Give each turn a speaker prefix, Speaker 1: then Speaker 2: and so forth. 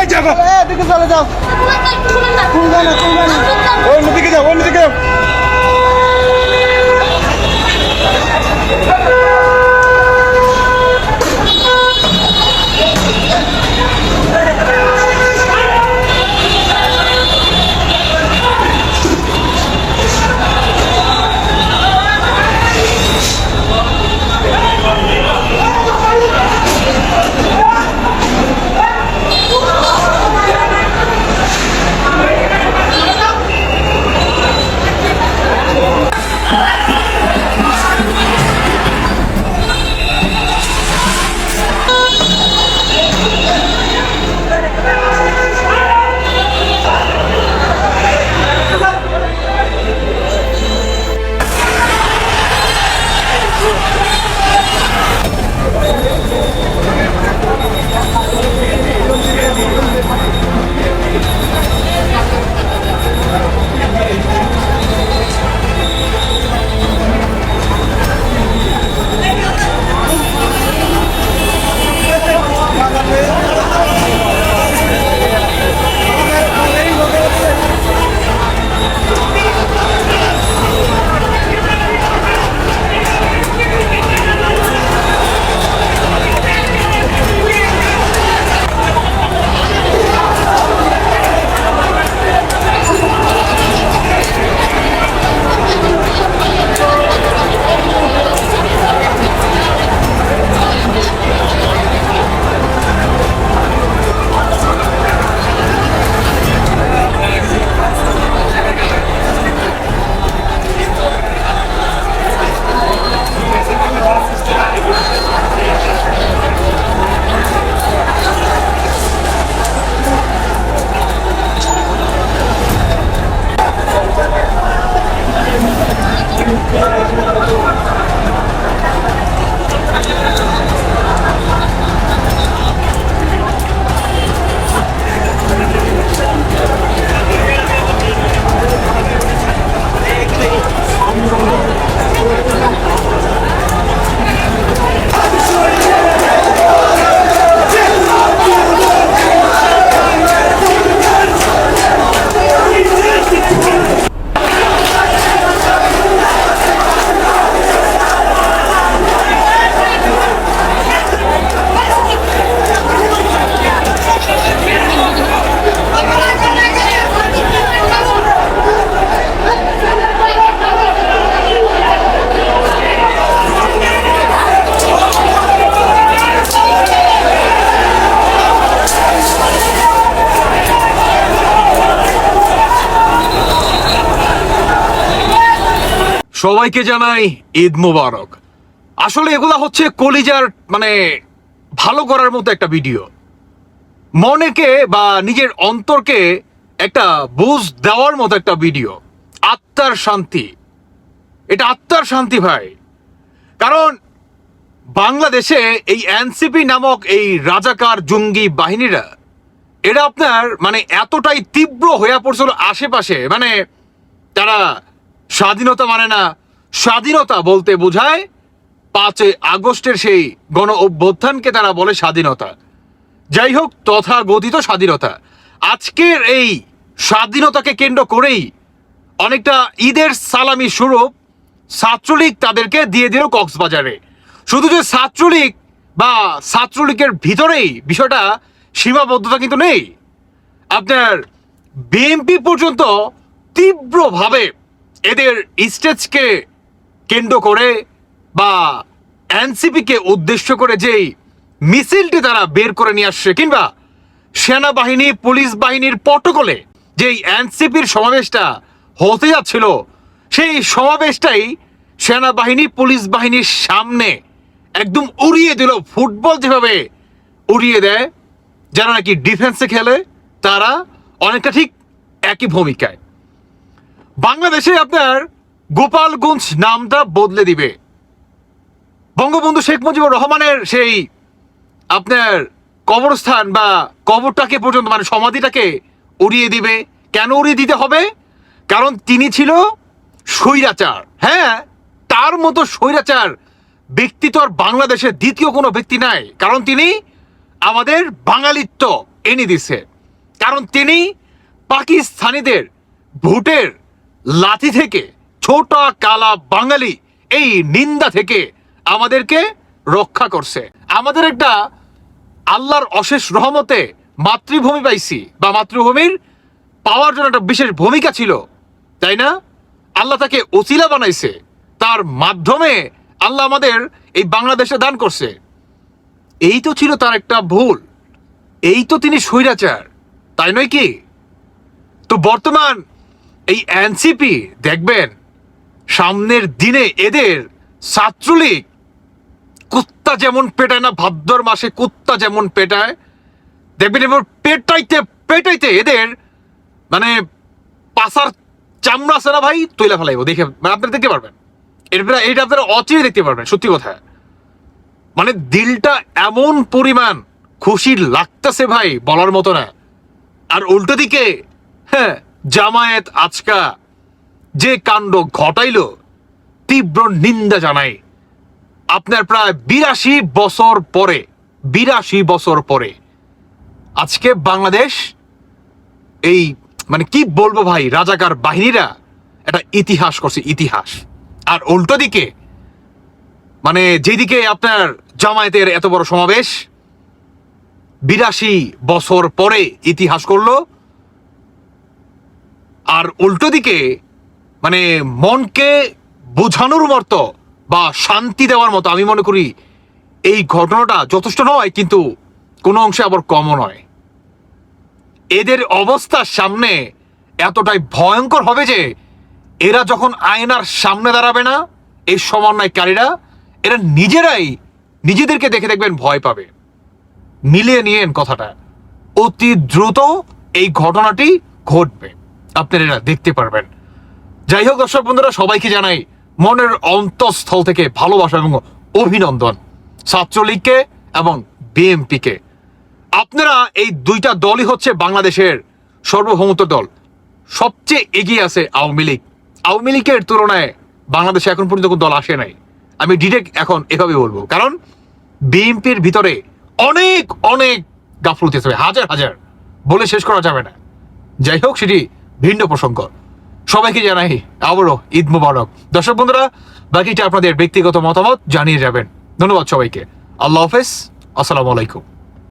Speaker 1: এই যাও গা।
Speaker 2: এদিকে চলে যাও। খুলবে না খুলবে না।
Speaker 1: অন্যদিকে যাও অন্যদিকে যাও।
Speaker 3: সবাইকে জানাই ঈদ মোবারক। আসলে এগুলা হচ্ছে কলিজার মানে ভালো করার মতো একটা ভিডিও। মনেকে বা নিজের অন্তরকে একটা বুঝ দেওয়ার মতো একটা ভিডিও। আত্মার শান্তি। এটা আত্মার শান্তি ভাই। কারণ বাংলাদেশে এই এনসিপি নামক এই রাজাকার জঙ্গি বাহিনীরা, এরা আপনার মানে এতটাই তীব্র হয়ে পড়ছিল আশেপাশে। মানে তারা স্বাধীনতা মানে না, স্বাধীনতা বলতে বোঝায় পাঁচই আগস্টের সেই গণ অভ্যুত্থানকে তারা বলে স্বাধীনতা। যাই হোক, তথাগতিত স্বাধীনতা। আজকের এই স্বাধীনতাকে কেন্দ্র করেই অনেকটা ঈদের সালামি স্বরূপ ছাত্রলীগ তাদেরকে দিয়ে দিল কক্সবাজারে। শুধু যে ছাত্রলীগ বা ছাত্রলীগের ভিতরেই বিষয়টা সীমাবদ্ধতা কিন্তু নেই। আপনার বিএনপি পর্যন্ত তীব্রভাবে এদের স্টেজকে কেন্দ্র করে বা এনসিপিকে উদ্দেশ্য করে যেই মিছিলটি তারা বের করে নিয়ে আসছে, কিংবা সেনাবাহিনী, পুলিশ বাহিনীর পটকলে যেই এনসিপির সমাবেশটা হতে যাচ্ছিল, সেই সমাবেশটাই সেনাবাহিনী, পুলিশ বাহিনীর সামনে একদম উড়িয়ে দিল। ফুটবল যেভাবে উড়িয়ে দেয়, যারা নাকি ডিফেন্সে খেলে, তারা অনেকটা ঠিক একই ভূমিকায়। বাংলাদেশে আপনার গোপালগঞ্জ নামটা বদলে দিবে। বঙ্গবন্ধু শেখ মুজিবুর রহমানের সেই আপনার কবরস্থান বা কবরটাকে পর্যন্ত মানে সমাধিটাকে উড়িয়ে দিবে। কেন উড়িয়ে দিতে হবে? কারণ তিনি ছিল স্বৈরাচার। হ্যাঁ তার মতো স্বৈরাচার ব্যক্তি তো আর বাংলাদেশের দ্বিতীয় কোনো ব্যক্তি নাই। কারণ তিনি আমাদের বাঙালিত্ব এনে দিছে। কারণ তিনি পাকিস্তানিদের ভোটের লাথি থেকে ছোট কালা বাঙালি এই নিন্দা থেকে আমাদেরকে রক্ষা করছে। আমাদের একটা আল্লাহর অশেষ রহমতে মাতৃভূমি পাইছি বা মাতৃভূমির পাওয়ার জন্য একটা বিশেষ ভূমিকা ছিল, তাই না? আল্লাহ তাকে ওসিলা বানাইছে। তার মাধ্যমে আল্লাহ আমাদের এই বাংলাদেশে দান করছে। এই তো ছিল তার একটা ভুল। এই তো তিনি স্বৈরাচার, তাই নয় কি? তো বর্তমান এই এনসিপি, দেখবেন, সামনের দিনে এদের ছাত্রলীগ কুত্তা যেমন পেটায় না, ভাদ্র মাসে কুত্তা যেমন পেটায়, দেখবেন এবার পেটাইতে পেটাইতে এদের মানে পাশার চামড়া আছে না ভাই তৈলা ফেলাইব। দেখে মানে আপনারা দেখতে পারবেন। এরপরে এটা আপনারা অচিরে দেখতে পারবেন, সত্যি কথা। মানে দিলটা এমন পরিমাণ খুশি লাগতেছে ভাই, বলার মতো না। আর উল্টো দিকে হ্যাঁ জামায়াত আজকা যে কাণ্ড ঘটাইলো, তীব্র নিন্দা জানাই আপনার প্রায় বিরাশি বছর পরে, বিরাশি বছর পরে আজকে বাংলাদেশ এই মানে কি বলব ভাই, রাজাকার বাহিনীরা একটা ইতিহাস করছে, ইতিহাস। আর উল্টো দিকে মানে যেদিকে আপনার জামায়াতের এত বড় সমাবেশ, বিরাশি বছর পরে ইতিহাস করল আর উল্টো দিকে মানে মনকে বোঝানোর মতো বা শান্তি দেওয়ার মতো আমি মনে করি এই ঘটনাটা যথেষ্ট নয়, কিন্তু কোনো অংশে আবার কমও নয়। এদের অবস্থার সামনে এতটাই ভয়ঙ্কর হবে যে এরা যখন আয়নার সামনে দাঁড়াবে না, এই সমন্বয়কারীরা, এরা নিজেরাই নিজেদেরকে দেখে দেখবেন ভয় পাবে। মিলিয়ে নিয়েন কথাটা। অতি দ্রুত এই ঘটনাটি ঘটবে। আপনারা দেখতে পারবেন। যাই হোক, দর্শক বন্ধুরা, সবাইকে জানাই মনের অন্তঃস্থল থেকে ভালোবাসা এবং অভিনন্দন ছাত্রলীগকে এবং বিএমপিকে। আপনারা এই দুইটা দলই হচ্ছে বাংলাদেশের সর্বভৌমত্ব দল। সবচেয়ে এগিয়ে আছে আওয়ামী লীগ। আওয়ামী লীগের তুলনায় বাংলাদেশে এখন পর্যন্ত কোনো দল আসে নাই। আমি ডিরেক্ট এখন এভাবে বলব। কারণ বিএনপির ভিতরে অনেক অনেক গাফলতি আছে। হাজার হাজার। বলে শেষ করা যাবে না। যাই হোক, সেটি ভিন্ন প্রসঙ্গ। সবাইকে জানাই আবারও ঈদ মুবারক। দর্শক বন্ধুরা, বাকিটা আপনাদের ব্যক্তিগত মতামত জানিয়ে যাবেন। ধন্যবাদ সবাইকে। আল্লাহ হাফেজ। আসসালামু আলাইকুম।